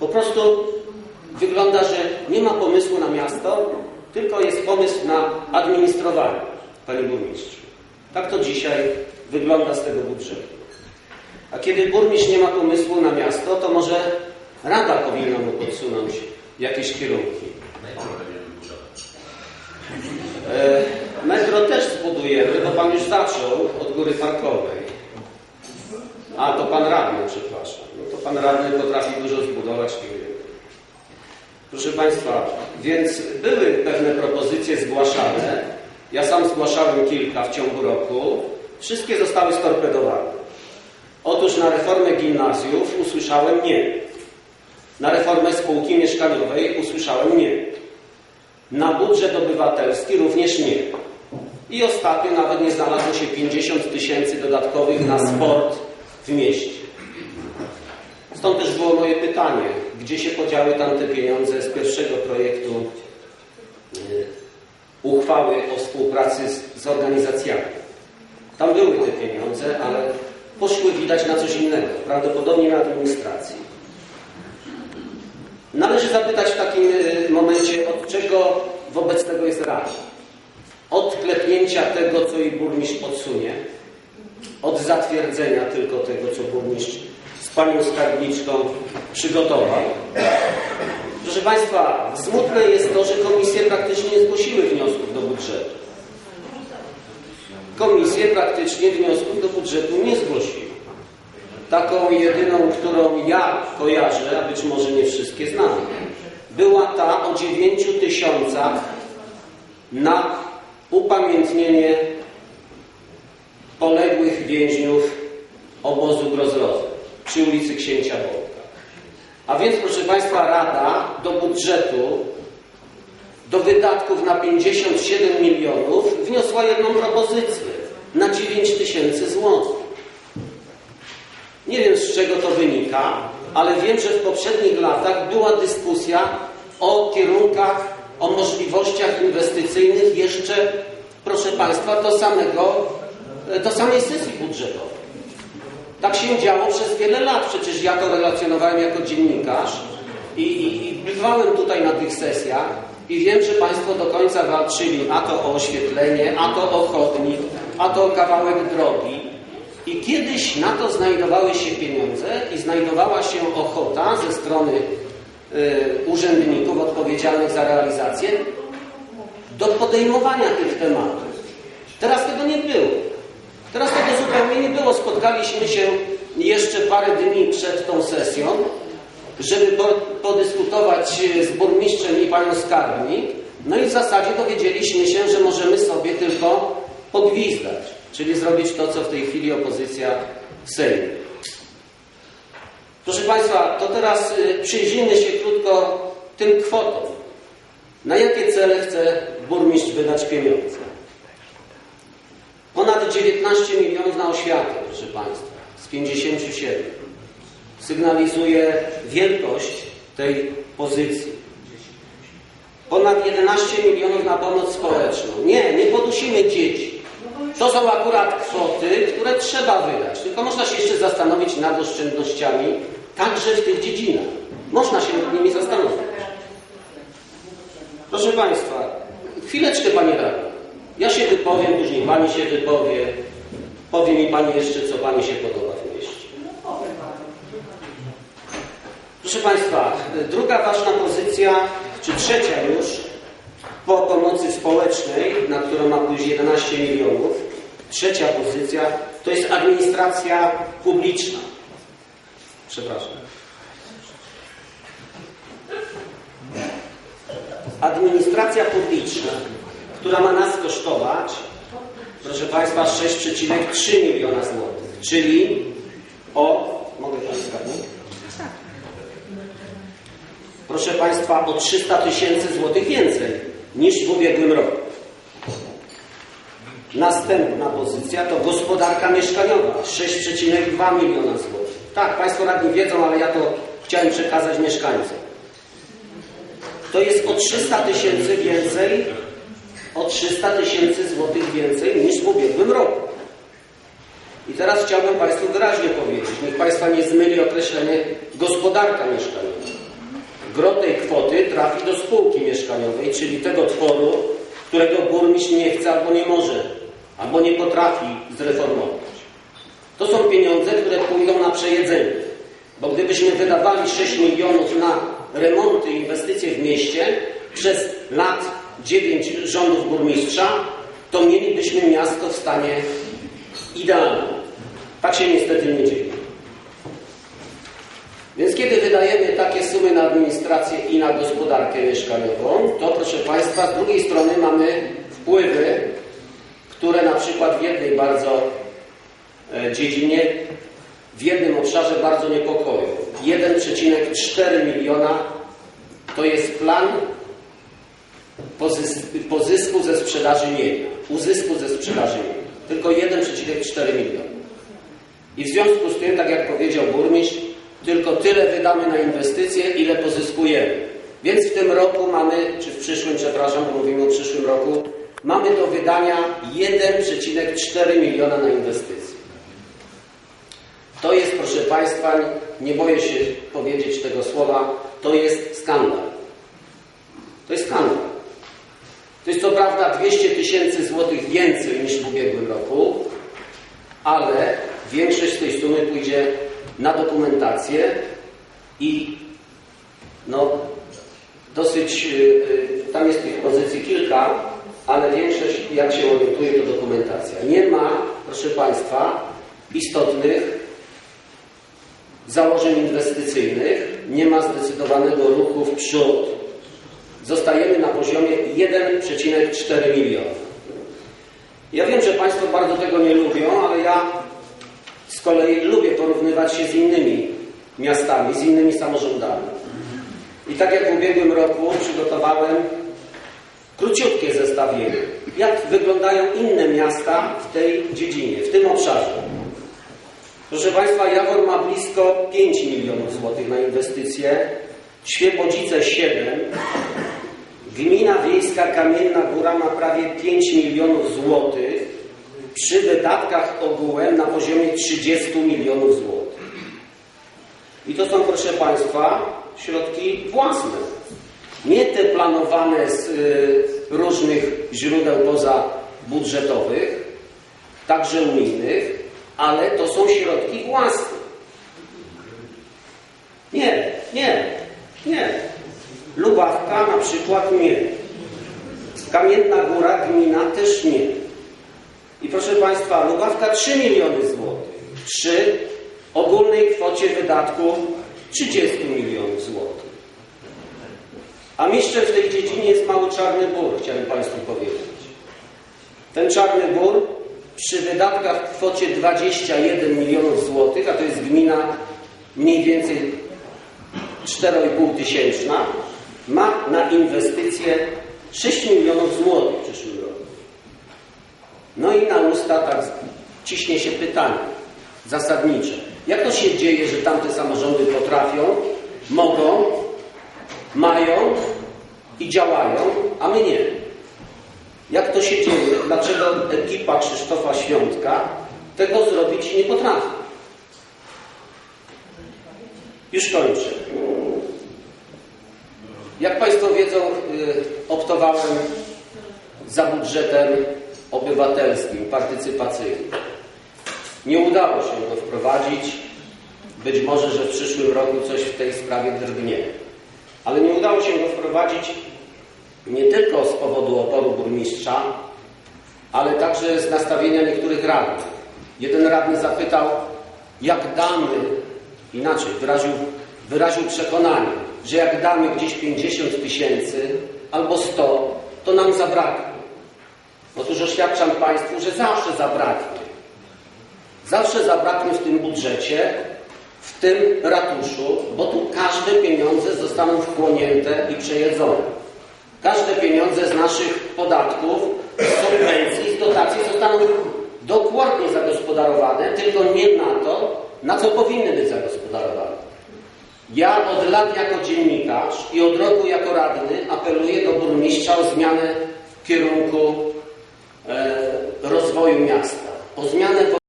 Po prostu wygląda, że nie ma pomysłu na miasto, tylko jest pomysł na administrowanie, panie burmistrzu. Tak to dzisiaj wygląda z tego budżetu. A kiedy burmistrz nie ma pomysłu na miasto, to może rada powinna mu podsunąć jakieś kierunki. E, metro też zbudujemy, bo pan już zaczął od góry parkowej. A, to pan radny, przepraszam. Pan radny potrafi dużo zbudować. Proszę Państwa, więc były pewne propozycje zgłaszane. Ja sam zgłaszałem kilka w ciągu roku. Wszystkie zostały storpedowane. Otóż na reformę gimnazjów usłyszałem nie. Na reformę spółki mieszkaniowej usłyszałem nie. Na budżet obywatelski również nie. I ostatnio nawet nie znalazło się 50 tysięcy dodatkowych na sport w mieście. Stąd też było moje pytanie, gdzie się podziały tamte pieniądze z pierwszego projektu y, uchwały o współpracy z, z organizacjami. Tam były te pieniądze, ale poszły widać na coś innego, prawdopodobnie na administrację. Należy zapytać w takim y, momencie, od czego wobec tego jest rada? Od klepnięcia tego, co jej burmistrz podsunie, od zatwierdzenia tylko tego, co burmistrz panią skarbniczką przygotował. Proszę Państwa, smutne jest to, że komisje praktycznie nie zgłosiły wniosków do budżetu. Komisje praktycznie wniosków do budżetu nie zgłosiły. Taką jedyną, którą ja kojarzę, a być może nie wszystkie znam, była ta o 9 tysiącach na upamiętnienie poległych więźniów obozu Grozrozy przy ulicy Księcia Bolka. A więc, proszę Państwa, Rada do budżetu, do wydatków na 57 milionów wniosła jedną propozycję na 9 tysięcy złotych. Nie wiem, z czego to wynika, ale wiem, że w poprzednich latach była dyskusja o kierunkach, o możliwościach inwestycyjnych jeszcze, proszę Państwa, do, samego, do samej sesji budżetowej. Tak się działo przez wiele lat. Przecież ja to relacjonowałem jako dziennikarz i, i, i bywałem tutaj na tych sesjach i wiem, że Państwo do końca walczyli a to o oświetlenie, a to o chodnik, a to o kawałek drogi. I kiedyś na to znajdowały się pieniądze i znajdowała się ochota ze strony y, urzędników odpowiedzialnych za realizację do podejmowania tych tematów. Teraz tego nie było. Teraz tego zupełnie nie było. Spotkaliśmy się jeszcze parę dni przed tą sesją, żeby po, podyskutować z burmistrzem i panią skarbnik. No i w zasadzie dowiedzieliśmy się, że możemy sobie tylko podgwizdać, czyli zrobić to, co w tej chwili opozycja w Sejmie. Proszę Państwa, to teraz y, przyjrzyjmy się krótko tym kwotom. Na jakie cele chce burmistrz wydać pieniądze? Ponad 19 milionów na oświatę, proszę Państwa, z 57. Sygnalizuje wielkość tej pozycji. Ponad 11 milionów na pomoc społeczną. Nie, nie podusimy dzieci. To są akurat kwoty, które trzeba wydać. Tylko można się jeszcze zastanowić nad oszczędnościami także w tych dziedzinach. Można się nad nimi zastanowić. Proszę Państwa, chwileczkę Panie Radny. Ja się wypowiem, później Pani się wypowie. Powie mi Pani jeszcze, co Pani się podoba w mieście. Proszę Państwa, druga ważna pozycja, czy trzecia już, po pomocy społecznej, na którą ma pójść 11 milionów, trzecia pozycja, to jest administracja publiczna. Przepraszam. Administracja publiczna która ma nas kosztować, proszę Państwa, 6,3 miliona złotych, czyli o, mogę Państwa, Proszę Państwa, o 300 tysięcy złotych więcej niż w ubiegłym roku. Następna pozycja to gospodarka mieszkaniowa, 6,2 miliona złotych. Tak, Państwo radni wiedzą, ale ja to chciałem przekazać mieszkańcom. To jest o 300 tysięcy więcej o 300 tysięcy złotych więcej niż w ubiegłym roku. I teraz chciałbym Państwu wyraźnie powiedzieć, niech Państwa nie zmyli określenie gospodarka mieszkaniowa. gro tej kwoty trafi do spółki mieszkaniowej, czyli tego tworu, którego burmistrz nie chce albo nie może, albo nie potrafi zreformować. To są pieniądze, które pójdą na przejedzenie. Bo gdybyśmy wydawali 6 milionów na remonty, inwestycje w mieście przez lat 9 rządów burmistrza, to mielibyśmy miasto w stanie idealnym. Tak się niestety nie dzieje. Więc kiedy wydajemy takie sumy na administrację i na gospodarkę mieszkaniową, to proszę Państwa, z drugiej strony mamy wpływy, które na przykład w jednej bardzo e, dziedzinie, w jednym obszarze bardzo niepokoją. 1,4 miliona to jest plan pozysku ze sprzedaży mienia, uzysku ze sprzedaży mienia. Tylko 1,4 miliona. I w związku z tym, tak jak powiedział burmistrz, tylko tyle wydamy na inwestycje, ile pozyskujemy. Więc w tym roku mamy, czy w przyszłym, przepraszam, mówimy o przyszłym roku, mamy do wydania 1,4 miliona na inwestycje. To jest, proszę Państwa, nie boję się powiedzieć tego słowa, to jest skandal. To jest skandal. Prawda 200 tysięcy złotych więcej niż w ubiegłym roku, ale większość tej sumy pójdzie na dokumentację i no, dosyć, yy, tam jest tych pozycji kilka, ale większość, jak się orientuje, to dokumentacja. Nie ma, proszę Państwa, istotnych założeń inwestycyjnych, nie ma zdecydowanego ruchu w przód. Zostajemy na poziomie 1,4 miliona. Ja wiem, że Państwo bardzo tego nie lubią, ale ja z kolei lubię porównywać się z innymi miastami, z innymi samorządami. I tak jak w ubiegłym roku przygotowałem króciutkie zestawienie, jak wyglądają inne miasta w tej dziedzinie, w tym obszarze. Proszę Państwa, Jawor ma blisko 5 milionów złotych na inwestycje, Świebodzice 7, Gmina Wiejska Kamienna Góra ma prawie 5 milionów złotych, przy wydatkach ogółem na poziomie 30 milionów złotych. I to są, proszę Państwa, środki własne. Nie te planowane z y, różnych źródeł pozabudżetowych, także unijnych, ale to są środki własne. Nie, nie, nie. Lubawka na przykład nie. Kamienna Góra, gmina też nie. I proszę Państwa, Lubawka 3 miliony złotych przy ogólnej kwocie wydatków 30 milionów złotych. A mistrzem w tej dziedzinie jest mały Czarny Bór, chciałem Państwu powiedzieć. Ten Czarny Bór przy wydatkach w kwocie 21 milionów złotych, a to jest gmina mniej więcej 4,5 tysięczna, ma na inwestycje 6 milionów złotych w przyszłym roku. No i na usta tak ciśnie się pytanie zasadnicze. Jak to się dzieje, że tamte samorządy potrafią, mogą, mają i działają, a my nie? Jak to się dzieje? Dlaczego ekipa Krzysztofa Świątka tego zrobić nie potrafi? Już kończę. Jak Państwo wiedzą, y, optowałem za budżetem obywatelskim, partycypacyjnym. Nie udało się go wprowadzić. Być może, że w przyszłym roku coś w tej sprawie drgnie. Ale nie udało się go wprowadzić nie tylko z powodu oporu burmistrza, ale także z nastawienia niektórych radnych. Jeden radny zapytał, jak damy, inaczej, wyraził, wyraził przekonanie, że jak damy gdzieś 50 tysięcy albo 100, to nam zabraknie. Otóż oświadczam Państwu, że zawsze zabraknie. Zawsze zabraknie w tym budżecie, w tym ratuszu, bo tu każde pieniądze zostaną wchłonięte i przejedzone. Każde pieniądze z naszych podatków, z subwencji, z dotacji zostaną dokładnie zagospodarowane, tylko nie na to, na co powinny być zagospodarowane. Ja od lat jako dziennikarz i od roku jako radny apeluję do burmistrza o zmianę w kierunku e, rozwoju miasta, o zmianę